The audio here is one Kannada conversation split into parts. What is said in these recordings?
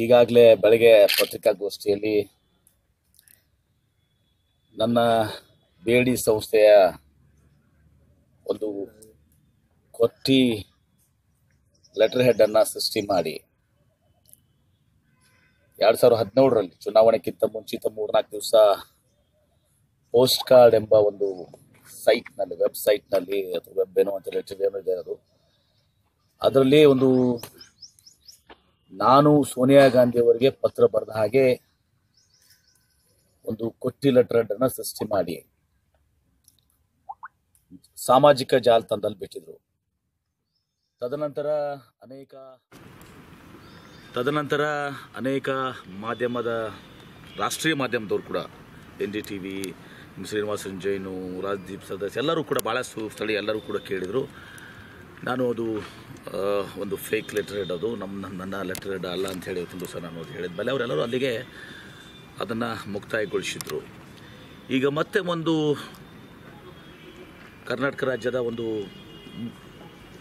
ಈಗಾಗಲೇ ಬೆಳಗ್ಗೆ ಪತ್ರಿಕಾಗೋಷ್ಠಿಯಲ್ಲಿ ನನ್ನ ಬೇಡಿ ಸಂಸ್ಥೆಯ ಒಂದು ಕೊಟ್ಟಿ ಲೆಟರ್ ಹೆಡ್ ಅನ್ನ ಸೃಷ್ಟಿ ಮಾಡಿ. ಎರಡ್ ಸಾವಿರದ ಹದಿನೇಳರಲ್ಲಿ ಚುನಾವಣೆಗಿಂತ ಮುಂಚಿತ ಮೂರ್ನಾಲ್ಕು ದಿವಸ ಪೋಸ್ಟ್ ಕಾರ್ಡ್ ಎಂಬ ಒಂದು ಸೈಟ್ನಲ್ಲಿ, ವೆಬ್ಸೈಟ್ನಲ್ಲಿ, ಅಥವಾ ವೆಬ್ ಏನೋ ಅಂತ ಹೇಳಿ ಏನೋ ಇದೆ ಅದು. ಅದರಲ್ಲಿ ಒಂದು ನಾನು ಸೋನಿಯಾ ಗಾಂಧಿ ಅವರಿಗೆ ಪತ್ರ ಬರೆದ ಹಾಗೆ ಒಂದು ಕೊಟ್ಟಿ ಲೆಟರ್ ಸೃಷ್ಟಿ ಮಾಡಿ. ಸಾಮಾಜಿಕ ಜಾಲತಾಣದಲ್ಲಿ ಬಿಟ್ಟಿದ್ರು. ತದನಂತರ ಅನೇಕ ತದನಂತರ ಅನೇಕ ಮಾಧ್ಯಮದ ರಾಷ್ಟ್ರೀಯ ಮಾಧ್ಯಮದವರು ಕೂಡ N D T V Srinivasan Jain, Rajdeep ಸದಸ್ಯ ಎಲ್ಲರೂ ಕೂಡ ಭಾಳಷ್ಟು ಸ್ಥಳೀಯ ಎಲ್ಲರೂ ಕೂಡ ಕೇಳಿದರು. ನಾನು ಅದು ಒಂದು ಫೇಕ್ ಲೆಟರ್ ಹೆಡ್ ಅದು ನಮ್ಮ ನನ್ನ ಲೆಟರ್ ಹೆಡ್ ಅಲ್ಲ ಅಂತ ಹೇಳಿ ಒಂದು ದಿವಸ ನಾನು ಅದು ಹೇಳಿದ್ಮೇಲೆ ಅವರೆಲ್ಲರೂ ಅಲ್ಲಿಗೆ ಅದನ್ನು ಮುಕ್ತಾಯಗೊಳಿಸಿದರು. ಈಗ ಮತ್ತೆ ಒಂದು ಕರ್ನಾಟಕ ರಾಜ್ಯದ ಒಂದು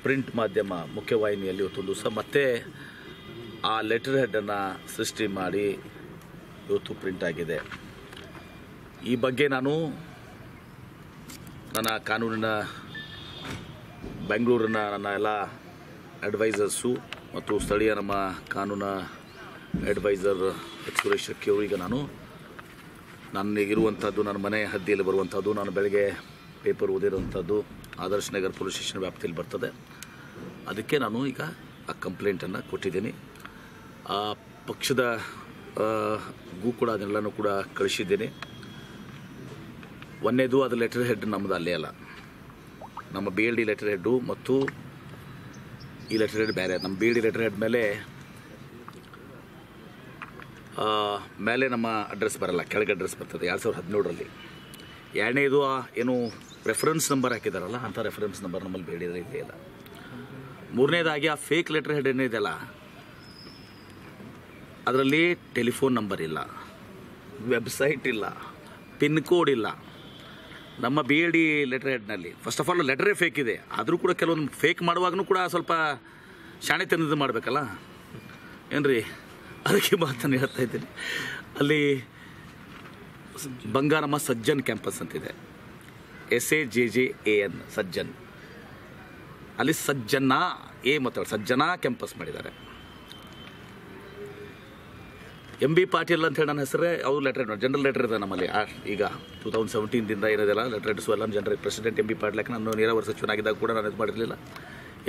ಪ್ರಿಂಟ್ ಮಾಧ್ಯಮ ಮುಖ್ಯವಾಹಿನಿಯಲ್ಲಿ ಇವತ್ತೊಂದು ದಿವಸ ಮತ್ತೆ ಆ ಲೆಟರ್ ಹೆಡ್ಡನ್ನು ಸೃಷ್ಟಿ ಮಾಡಿ ಇವತ್ತು ಪ್ರಿಂಟ್ ಆಗಿದೆ. ಈ ಬಗ್ಗೆ ನಾನು ನನ್ನ ಕಾನೂನಿನ ಬೆಂಗಳೂರಿನ ನನ್ನ ಎಲ್ಲ ಅಡ್ವೈಸರ್ಸು ಮತ್ತು ಸ್ಥಳೀಯ ನಮ್ಮ ಕಾನೂನ ಅಡ್ವೈಸರ್ ಎಚ್ ಸುರೇಶ್ ಈಗ ಅವರಿಗೆ ನಾನು ನನಗಿರುವಂಥದ್ದು ನನ್ನ ಮನೆ ಹದ್ದಿಯಲ್ಲಿ ಬರುವಂಥದ್ದು, ನಾನು ಬೆಳಗ್ಗೆ ಪೇಪರ್ ಓದಿರುವಂಥದ್ದು ಆದರ್ಶ್ ನಗರ್ ಪೊಲೀಸ್ ಸ್ಟೇಷನ್ ವ್ಯಾಪ್ತಿಯಲ್ಲಿ ಬರ್ತದೆ. ಅದಕ್ಕೆ ನಾನು ಈಗ ಆ ಕಂಪ್ಲೇಂಟನ್ನು ಕೊಟ್ಟಿದ್ದೀನಿ. ಆ ಪಕ್ಷದ ಗೂ ಕೂಡ ಅದನ್ನೆಲ್ಲನೂ ಕೂಡ ಕಳಿಸಿದ್ದೀನಿ. ಒಂದೇದು, ಅದು ಲೆಟರ್ ಹೆಡ್ ನಮ್ಮದು ಅಲ್ಲೇ ಅಲ್ಲ. ನಮ್ಮ B L D letter head ಮತ್ತು ಈ ಲೆಟರ್ ಹೆಡ್ ಬೇರೆ. ನಮ್ಮ B L D letter head ಮೇಲೆ ಮೇಲೆ ನಮ್ಮ ಅಡ್ರೆಸ್ ಬರಲ್ಲ. ಕೆಳಗೆ ಅಡ್ರೆಸ್ ಬರ್ತದೆ. ಎರಡು ಸಾವಿರದ ಹದಿನೇಳರಲ್ಲಿ. ಎರಡನೇದು, ಆ, ಏನು ರೆಫರೆನ್ಸ್ ನಂಬರ್ ಹಾಕಿದಾರಲ್ಲ ಅಂಥ ರೆಫರೆನ್ಸ್ ನಂಬರ್ ನಮ್ಮಲ್ಲಿ ಬೇಡಿದ್ರೆ ಇಲ್ಲೇ ಇಲ್ಲ. ಮೂರನೇದಾಗಿ, ಆ ಫೇಕ್ ಲೆಟರ್ ಹೆಡ್ ಏನಿದೆಯಲ್ಲ ಅದರಲ್ಲಿ ಟೆಲಿಫೋನ್ ನಂಬರ್ ಇಲ್ಲ. ವೆಬ್ಸೈಟ್ ಇಲ್ಲ. ಪಿನ್ ಕೋಡ್ ಇಲ್ಲ. ನಮ್ಮ ಬಿ ಎ ಡಿ ಲೆಟರ್ ಹೆಡ್ನಲ್ಲಿ ಫಸ್ಟ್ ಆಫ್ ಆಲ್ ಲೆಟರೇ ಫೇಕ್ ಇದೆ. ಆದರೂ ಕೂಡ ಕೆಲವೊಂದು ಫೇಕ್ ಮಾಡುವಾಗೂ ಕೂಡ ಸ್ವಲ್ಪ ಶಾಣೆತನದ ಮಾಡಬೇಕಲ್ಲ? ಏನ್ರಿ? ಅದಕ್ಕೆ ಮಾತನ್ನು ಹೇಳ್ತಾ ಇದ್ದೀನಿ. ಅಲ್ಲಿ ಬಂಗಾರಮ್ಮ ಸಜ್ಜನ್ ಕ್ಯಾಂಪಸ್ ಅಂತಿದೆ. S A J J A N Sajjan. ಅಲ್ಲಿ ಸಜ್ಜನ ಎ ಮತ್ತು ಸಜ್ಜನ ಕ್ಯಾಂಪಸ್ ಮಾಡಿದ್ದಾರೆ. ಎಂ ಬಿ ಪಾಟೀಲ್ ಅಂತ ಹೇಳಿ ನನ್ನ ಹೆಸರೇ ಅವ್ರು ಲೆಟರ್ ಜನರಲ್ ಲೆಟರ್ ಇದೆ ನಮ್ಮಲ್ಲಿ. ಈಗ ಟೂ ತೌಸಂಡ್ ಸೆವೆಂಟೀನ್ದಿಂದ ಏನಿದೆಲ್ಲ ಲೆಟರ್ ಹೆಡ್ಸು ಎಲ್ಲ general president M B Patil ನಾನು ನೀರಾವರಿ ಸಚಿವನಾಗಿದ್ದಾಗ ಕೂಡ ನಾನು ಇದು ಮಾಡಿರಲಿಲ್ಲ.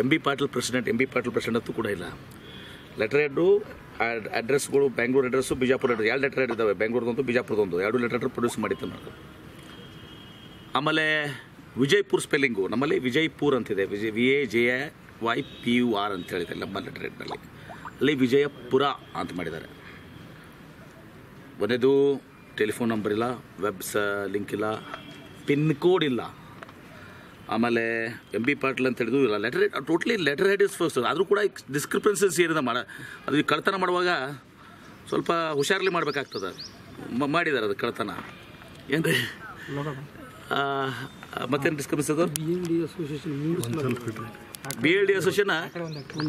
M B Patil president M B Patil president ಅಂತೂ ಕೂಡ ಇಲ್ಲ. ಲೆಟರ್ ಹೆಡ್ಡು ಅಡ್ರೆಸ್ಗಳು ಬೆಂಗಳೂರು ಅಡ್ರೆಸ್ಸು ಬಿಜಾಪುರ ಅಡ್ರೆಸ್ ಎರಡು ಲೆಟರ್ ಹೆಡ್ ಇದ್ದಾವೆ ಬೆಂಗಳೂರದೊಂದು ಬಿಜಾಪುರದೊಂದು ಎರಡು ಲೆಟರ್ ಪ್ರೊಡ್ಯೂಸ್ ಮಾಡಿತ್ತು ನಾನು. ಆಮೇಲೆ ವಿಜಯಪುರ್ ಸ್ಪೆಲ್ಲಿಂಗು ನಮ್ಮಲ್ಲಿ ವಿಜಯಪುರ್ ಅಂತಿದೆ. Vijay V A J A Y P U R ಅಂತ ಹೇಳಿದೆ ನಮ್ಮ ಲೆಟರ್ ಹೆಡ್ನಲ್ಲಿ ಅಲ್ಲಿ ವಿಜಯಪುರ ಅಂತ ಮಾಡಿದ್ದಾರೆ. ಒಂದೇದು ಟೆಲಿಫೋನ್ ನಂಬರ್ ಇಲ್ಲ ವೆಬ್ಸ ಲಿಂಕ್ ಇಲ್ಲ ಪಿನ್ ಕೋಡ್ ಇಲ್ಲ. ಆಮೇಲೆ ಎಂ ಬಿ ಪಾಟೀಲ್ ಅಂತ ಹೇಳಿದ್ರು ಇಲ್ಲ letter totally letter head is first ಆದರೂ ಕೂಡ ಡಿಸ್ಕ್ರಿಪೆನ್ಸಸ್ ಏನಿದೆ ಮಾಡ ಅದು ಕಳ್ತನ ಮಾಡುವಾಗ ಸ್ವಲ್ಪ ಹುಷಾರಲ್ಲಿ ಮಾಡಬೇಕಾಗ್ತದೆ. ಮಾಡಿದ್ದಾರೆ ಅದು ಕಳ್ತನ ಏನು ರೀ ಮತ್ತೇನು ಡಿಸ್ಕ್ರಿಪೆನ್ಸ್ ಅದು? B L D association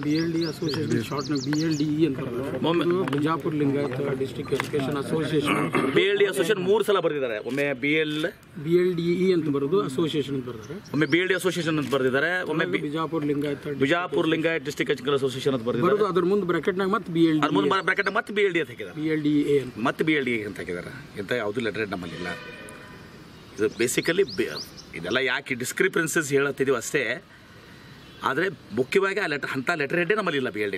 B L D association ಒಂದು ಬಿ ಎಲ್ ಡಿ ಅಂತಾರಲ್ಲ Bijapur Lingayat district education association B L D association ಮೂರು ಸಲ ಬರೆದಿದ್ದಾರೆ ಒಮ್ಮೆ B L B L D E ಅಂತ ಬರೋದು ಅಸೋಸಿಯೇಷನ್ ಅಂತ ಒಮ್ಮೆ ಬಿ ಎಲ್ ಡಿ ಅಸೋಸಿಯೇಷನ್ ಅಂತ ಬರೆದಿದ್ದಾರೆ ಒಮ್ಮೆ Bijapur Lingayat Bijapur Lingayat district education association ಅಂತ ಬರೆದಿದ್ದಾರೆ ಬರೋದು ಅದ್ರ ಮುಂದೆ ಬ್ರಾಕೆಟ್ನಾಗ ಮತ್ತೆ ಬಿ ಎಲ್ ಡಿ ಮುಂದೆ ಬ್ರಾಕೆಟ್ ಮತ್ತೆ ಬಿ ಎಲ್ ಡಿ ಅಂತ ಹಾಕಿದ್ದಾರೆ ಬಿ ಎಲ್ ಡಿ ಎ ಅಂತ ಮತ್ತೆ ಬಿ ಎಲ್ ಡಿ ಅಂತ ಹಾಕಿದ್ದಾರೆ ಇಂಥ ಯಾವುದೂ ಲೆಟರ್ ನಮ್ಮಲ್ಲಿಲ್ಲ ಇದು ಬೇಸಿಕಲಿ ಇದೆಲ್ಲ ಯಾಕೆ ಡಿಸ್ಕ್ರಿಪ್ರೆನ್ಸಸ್ ಹೇಳತ್ತಿದೀವಿ ಅಷ್ಟೇ ಆದರೆ ಮುಖ್ಯವಾಗಿ ಆ ಲೆಟರ್ ಅಂಥ ಲೆಟರ್ ಹೆಡ್ಡೇ ನಮ್ಮಲ್ಲಿಲ್ಲ ಬಿ ಎಲ್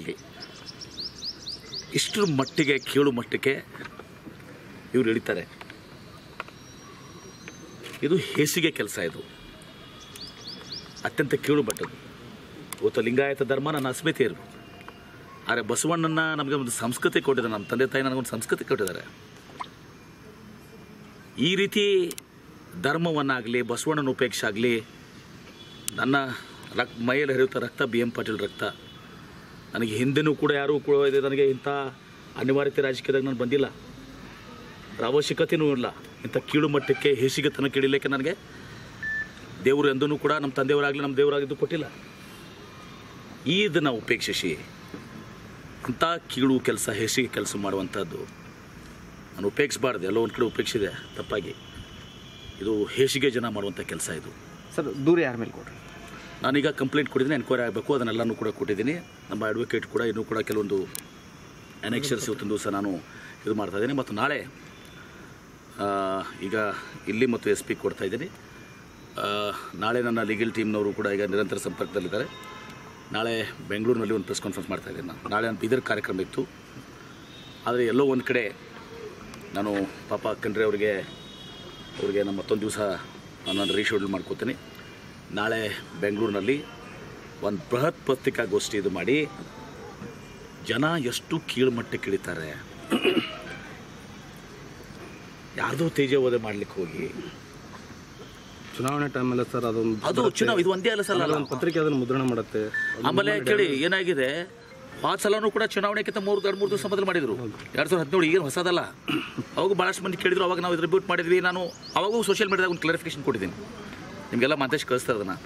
ಇಷ್ಟರ ಮಟ್ಟಿಗೆ, ಕೀಳು ಮಟ್ಟಕ್ಕೆ ಇವ್ರು ಇಳಿತಾರೆ ಇದು ಹೇಸಿಗೆ ಕೆಲಸ ಇದು. ಅತ್ಯಂತ ಕೀಳು ಮಟ್ಟದ್ದು ಇವತ್ತು ಲಿಂಗಾಯತ ಧರ್ಮ ನನ್ನ ಅಸ್ಮಿತೆ ಇರ್ಬೋದು ಆದರೆ ಬಸವಣ್ಣನ ನಮಗೆ ಒಂದು ಸಂಸ್ಕೃತಿ ಕೊಟ್ಟಿದ್ದಾರೆ. ನಮ್ಮ ತಂದೆ ತಾಯಿ ನನಗೊಂದು ಸಂಸ್ಕೃತಿ ಕೊಟ್ಟಿದ್ದಾರೆ. ಈ ರೀತಿ ಧರ್ಮವನ್ನಾಗಲಿ, ಬಸವಣ್ಣನ ಉಪೇಕ್ಷೆ ಆಗಲಿ ನನ್ನ ರಕ್ ಮೈಯಲ್ಲಿ ಹರಿಯುತ್ತ ರಕ್ತ ಬಿ ಎಂ ಪಾಟೀಲ್ ರಕ್ತ. ನನಗೆ ಹಿಂದೆನೂ ಕೂಡ ಯಾರೂ ಕೂಡ ಇದೆ ನನಗೆ ಇಂಥ ಅನಿವಾರ್ಯತೆ ರಾಜಕೀಯದಾಗ ನಾನು ಬಂದಿಲ್ಲ. ಅವಶ್ಯಕತೆಯೂ ಇಲ್ಲ. ಇಂಥ ಕೀಳು ಮಟ್ಟಕ್ಕೆ ಹೇಸಿಗೆತನ ಕೀಳಿಲಿಕ್ಕೆ ನನಗೆ ದೇವರು ಎಂದೂ ಕೂಡ ನಮ್ಮ ತಂದೆಯವರಾಗಲಿ ನಮ್ಮ ದೇವರಾಗಿದ್ದು ಕೊಟ್ಟಿಲ್ಲ. ಇದನ್ನು ಉಪೇಕ್ಷಿಸಿ ಅಂಥ ಕೀಳು ಕೆಲಸ, ಹೇಸಿಗೆ ಕೆಲಸ ಮಾಡುವಂಥದ್ದು ನಾನು ಉಪೇಕ್ಷಿಸಬಾರ್ದು. ಎಲ್ಲೋ ಒಂದು ಕಡೆ ಉಪೇಕ್ಷಿದೆ ತಪ್ಪಾಗಿ. ಇದು ಹೇಸಿಗೆ ಜನ ಮಾಡುವಂಥ ಕೆಲಸ ಇದು. ಸರ್, ದೂರ ಯಾರ ಮೇಲೆ ಕೊಡ್ರಿ ನಾನೀಗ ಕಂಪ್ಲೇಂಟ್ ಕೊಟ್ಟಿದ್ದೀನಿ ಎನ್ಕ್ವೈರಿ ಆಗಬೇಕು ಅದನ್ನೆಲ್ಲನೂ ಕೂಡ ಕೊಟ್ಟಿದ್ದೀನಿ. ನಮ್ಮ ಅಡ್ವೊಕೇಟ್ ಕೂಡ ಇನ್ನೂ ಕೂಡ ಕೆಲವೊಂದು ಅನೆಕ್ಷರ್ಸ್ ಇವತ್ತೊಂದು ದಿವಸ ನಾನು ಇದು ಮಾಡ್ತಾ ಇದ್ದೀನಿ. ಮತ್ತು ನಾಳೆ ಈಗ ಇಲ್ಲಿ ಮತ್ತು ಎಸ್ ಪಿ ಕೊಡ್ತಾ ಇದ್ದೀನಿ. ಆ, ನಾಳೆ ನನ್ನ ಲೀಗಲ್ ಟೀಮ್ನವರು ಕೂಡ ಈಗ ನಿರಂತರ ಸಂಪರ್ಕದಲ್ಲಿದ್ದಾರೆ. ನಾಳೆ ಬೆಂಗಳೂರಿನಲ್ಲಿ ಒಂದು ಪ್ರೆಸ್ ಕಾನ್ಫರೆನ್ಸ್ ಮಾಡ್ತಾ ಇದ್ದೀನಿ ನಾನು. ನಾಳೆ ನನ್ನ ಬೀದರ್ ಕಾರ್ಯಕ್ರಮ ಇತ್ತು. ಆದರೆ ಎಲ್ಲೋ ಒಂದು ಕಡೆ ನಾನು ಪಾಪ ಅಕ್ಕಂಡ್ರೆ ಅವರಿಗೆ ಅವರಿಗೆ ನಾನು ಮತ್ತೊಂದು ದಿವಸ ನಾನು ರೀಶೆಡ್ಯೂಲ್ ಮಾಡ್ಕೋತೀನಿ. ನಾಳೆ ಬೆಂಗಳೂರಿನಲ್ಲಿ ಒಂದು ಬೃಹತ್ ಪತ್ರಿಕಾಗೋಷ್ಠಿ ಇದು ಮಾಡಿ ಜನ ಎಷ್ಟು ಕೀಳುಮಟ್ಟಕ್ಕೆ ಇಳಿತಾರೆ ಯಾರ್ದೋ ತೇಜೋವಧೆ ಮಾಡ್ಲಿಕ್ಕೆ ಹೋಗಿ. ಚುನಾವಣೆ ಅಲ್ಲ ಸರ್ ಅದೊಂದು ಅದು ಚುನಾವಣೆ ಇದು ಒಂದೇ ಅಲ್ಲ ಸರ್ ಅಲ್ಲ ಒಂದು ಪತ್ರಿಕೆ ಅದನ್ನು ಮುದ್ರಣ ಮಾಡುತ್ತೆ. ಆಮೇಲೆ ಕೇಳಿ ಏನಾಗಿದೆ? ಆ ಸಲನೂ ಕೂಡ ಚುನಾವಣೆಗಿಂತ ಮೂರು ಎರಡು ಮೂರು ದಿವಸ ಮೊದಲು ಮಾಡಿದ್ರು. ಎರಡು ಸಾವಿರದ ಹದಿನೇಳು ಏನು ಹೊಸದಲ್ಲ. ಅವಾಗ ಭಾಳಷ್ಟು ಮಂದಿ ಕೇಳಿದ್ರು ಅವಾಗ ನಾವು ರಿಬ್ಯೂಟ್ ಮಾಡಿದ್ವಿ. ನಾನು ಅವಾಗೂ ಸೋಷಿಯಲ್ ಮೀಡಿಯಾದಾಗ ಒಂದು ಕ್ಲಾರಿಫಿಕೇಶನ್ ಕೊಟ್ಟಿದ್ದೀನಿ. ನಿಮಗೆಲ್ಲ ಮಾತೇಶ್ ಕಳಿಸ್ತಾ ಇದನ್ನು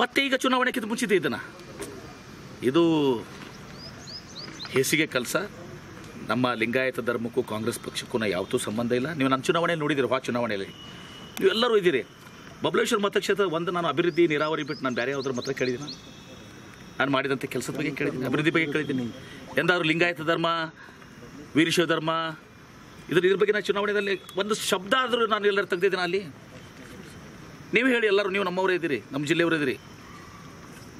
ಮತ್ತೆ ಈಗ ಚುನಾವಣೆಗಿಂತ ಮುಂಚಿದೆ ಇದನ್ನು ಇದು ಹೆಸಿಗೆ ಕೆಲಸ. ನಮ್ಮ ಲಿಂಗಾಯತ ಧರ್ಮಕ್ಕೂ ಕಾಂಗ್ರೆಸ್ ಪಕ್ಷಕ್ಕೂ ನಾ ಯಾವತ್ತೂ ಸಂಬಂಧ ಇಲ್ಲ. ನೀವು ನನ್ನ ಚುನಾವಣೆಯಲ್ಲಿ ನೋಡಿದ್ದೀರಿ ಹಾ ಚುನಾವಣೆಯಲ್ಲಿ? ನೀವೆಲ್ಲರೂ ಇದ್ದೀರಿ. ಬಬಲೇಶ್ವರ ಮತಕ್ಷೇತ್ರ ಒಂದು ನಾನು ಅಭಿವೃದ್ಧಿ, ನೀರಾವರಿ ಬಿಟ್ಟು ನಾನು ಬೇರೆ ಯಾವುದ್ರ ಮಾತ್ರ ಕೇಳಿದ್ದೀನಿ ನಾನು ಮಾಡಿದಂಥ ಕೆಲಸದ ಬಗ್ಗೆ ಕೇಳಿದ್ದೀನಿ, ಅಭಿವೃದ್ಧಿ ಬಗ್ಗೆ ಕೇಳಿದ್ದೀನಿ. ಎಂದಾದ್ರು ಲಿಂಗಾಯತ ಧರ್ಮ, ವೀರಶೈವ ಧರ್ಮ ಇದ್ರ ಇದ್ರ ಬಗ್ಗೆ ನಾನು ಚುನಾವಣೆಯಲ್ಲಿ ಒಂದು ಶಬ್ದ ಆದರೂ ನಾನು ಎಲ್ಲರೂ ತೆಗೆದಿದ್ದೀನಿ ಅಲ್ಲಿ? ನೀವು ಹೇಳಿ, ಎಲ್ಲರೂ ನೀವು ನಮ್ಮವರೇ ಇದ್ದೀರಿ, ನಮ್ಮ ಜಿಲ್ಲೆಯವರೇ ಇದ್ದೀರಿ.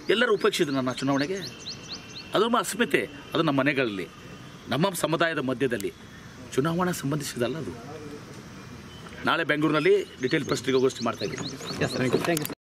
ಎಲ್ಲರೂ ಉಪೇಕ್ಷಿದ್ರು ನನ್ನ ಚುನಾವಣೆಗೆ. ಅದು ಅಸ್ಮಿತೆ, ಅದು ನಮ್ಮ ಮನೆಗಳಲ್ಲಿ, ನಮ್ಮ ಸಮುದಾಯದ ಮಧ್ಯದಲ್ಲಿ. ಚುನಾವಣಾ ಸಂಬಂಧಿಸಿದಲ್ಲ ಅದು. ನಾಳೆ ಬೆಂಗಳೂರಿನಲ್ಲಿ ಡಿಟೇಲ್ ಪ್ರೆಸ್ ಗೋಷ್ಠಿ ಮಾಡ್ತಾ ಇದ್ದೀನಿ.